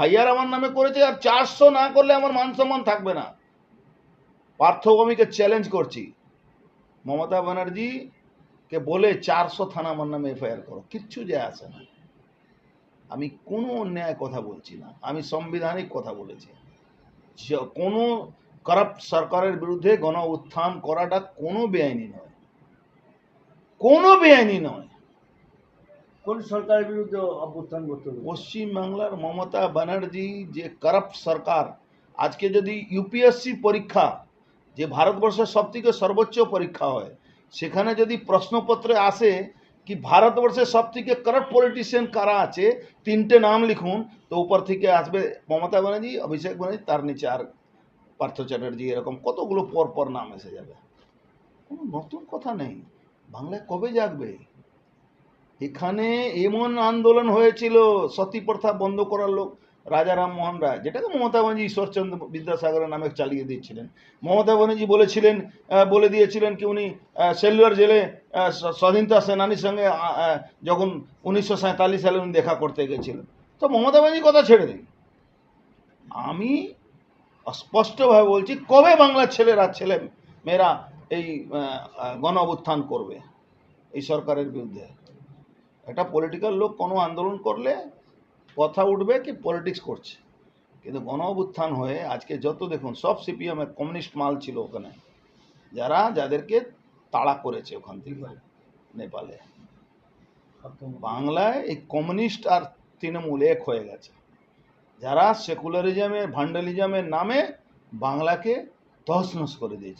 FIR আমার নামে করেছে আর চারশো না করলে আমার মান সম্মান থাকবে না। পার্থভূমিকে চ্যালেঞ্জ করছি। মমতা ব্যানার্জিকে বলে চারশো থানা আমার নামে এফআইআর করো। কিচ্ছু যায় আসে না। আমি কোনো অন্যায় কথা বলছি না। আমি সাংবিধানিক কথা বলেছি। কোনো করাপ্ট সরকারের বিরুদ্ধে গণ উত্থান করাটা কোনো বেআইনি নয়। কোনো বেআইনি নয়। কোন সরকারের বিরুদ্ধে অভ্যুত্থান করতে হবে? পশ্চিমবাংলার মমতা ব্যানার্জি যে কারাপ্ট সরকার, আজকে যদি ইউপিএসসি পরীক্ষা, যে ভারতবর্ষের সবথেকে সর্বোচ্চ পরীক্ষা হয়, সেখানে যদি প্রশ্নপত্রে আসে কি ভারতবর্ষের সবথেকে কারাপ্ট পলিটিশিয়ান কারা আছে, তিনটে নাম লিখুন, তো উপর থেকে আসবে মমতা ব্যানার্জি, অভিষেক ব্যানার্জি, তার নিচে আর পার্থ চ্যাটার্জি, এরকম কতগুলো পর পর নাম এসে যাবে? কোনো নতুন কথা নেই। বাংলায় কবে জাগবে? এখানে এমন আন্দোলন হয়েছিল সতী প্রথা বন্ধ করার লোক রাজা রামমোহন রায় যেটাকে মমতা ব্যানার্জি ঈশ্বরচন্দ্র বিদ্যাসাগরের নামে চালিয়ে দিচ্ছিলেন মমতা ব্যানার্জি বলেছিলেন বলে দিয়েছিলেন কি উনি আহ, সেলুলার জেলে স্বাধীনতা সেনানির সঙ্গে যখন উনিশশো সালে উনি দেখা করতে গেছিলেন। তো মমতা ব্যানার্জি কথা ছেড়ে দিন। আমি স্পষ্টভাবে বলছি কবে বাংলার ছেলেরা ছেলে মেয়েরা এই গণ করবে এই সরকারের বিরুদ্ধে? একটা পলিটিক্যাল লোক কোনো আন্দোলন করলে কথা উঠবে কি পলিটিক্স করছে। কিন্তু গণ অভ্যুত্থান হয়ে আজকে যত দেখুন সব সিপিএমের কমিউনিস্ট মাল ছিল ওখানে। যারা, যাদেরকে তাড়া করেছে ওখান থেকে নেপালে। বাংলায় এই কমিউনিস্ট আর তৃণমূল এক হয়ে গেছে। যারা সেকুলারিজমের ভান্ডালিজমের নামে বাংলাকে তহসনস করে দিয়েছে।